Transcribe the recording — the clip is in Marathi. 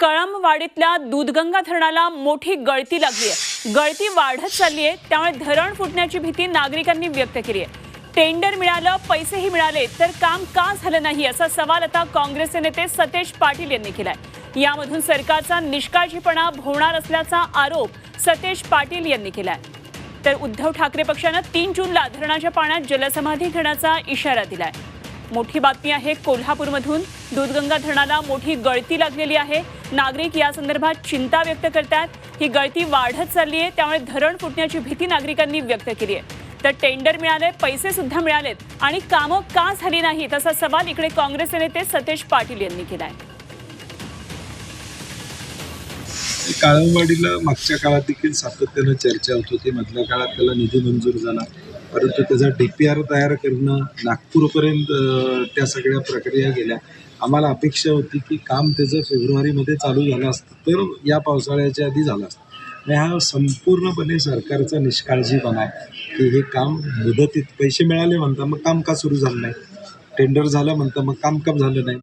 कळमवाडीतल्या दूधगंगा धरणाला मोठी गळती लागली आहे गळती वाढत चालली आहे त्यामुळे धरण फुटण्याची भीती नागरिकांनी व्यक्त केली आहे टेंडर मिळालं पैसेही मिळाले तर काम का झालं नाही असा सवाल आता काँग्रेसचे नेते सतेज पाटील यांनी केलाय. यामधून सरकारचा निष्काळजीपणा भोवणार असल्याचा आरोप सतेज पाटील यांनी केलाय. तर उद्धव ठाकरे पक्षानं तीन जूनला धरणाच्या पाण्यात जलसमाधी घेण्याचा इशारा दिलाय. मोठी बातमी आहे कोल्हापूरमधून. दूधगंगा धरणाला मोठी गळती लागलेली आहे. नागरिक या संदर्भात चिंता व्यक्त करतात. ही गळती वाढत चालली आहे त्यामुळे धरण फुटण्याची भीती नागरिकांनी व्यक्त केली आहे. तर टेंडर मिळाले पैसे सुद्धा मिळालेत आणि कामं का झाली नाहीत असा सवाल इकडे काँग्रेसचे नेते सतेज पाटील यांनी केलाय. काळमवाडीला मागच्या काळात देखील सातत्यानं चर्चा होत होती. मधल्या काळात त्याला निधी मंजूर झाला. परंतु त्याचा डी पी आर तयार करणं नागपूरपर्यंत त्या सगळ्या प्रक्रिया गेल्या. आम्हाला अपेक्षा होती की काम त्याचं फेब्रुवारीमध्ये चालू झालं असतं तर या पावसाळ्याच्या आधी झालं असतं. आणि हा संपूर्णपणे सरकारचा निष्काळजीपणा आहे की हे काम मुदतीत पैसे मिळाले म्हणता मग काम का सुरू झालं नाही. टेंडर झालं म्हणता मग काम का झालं नाही.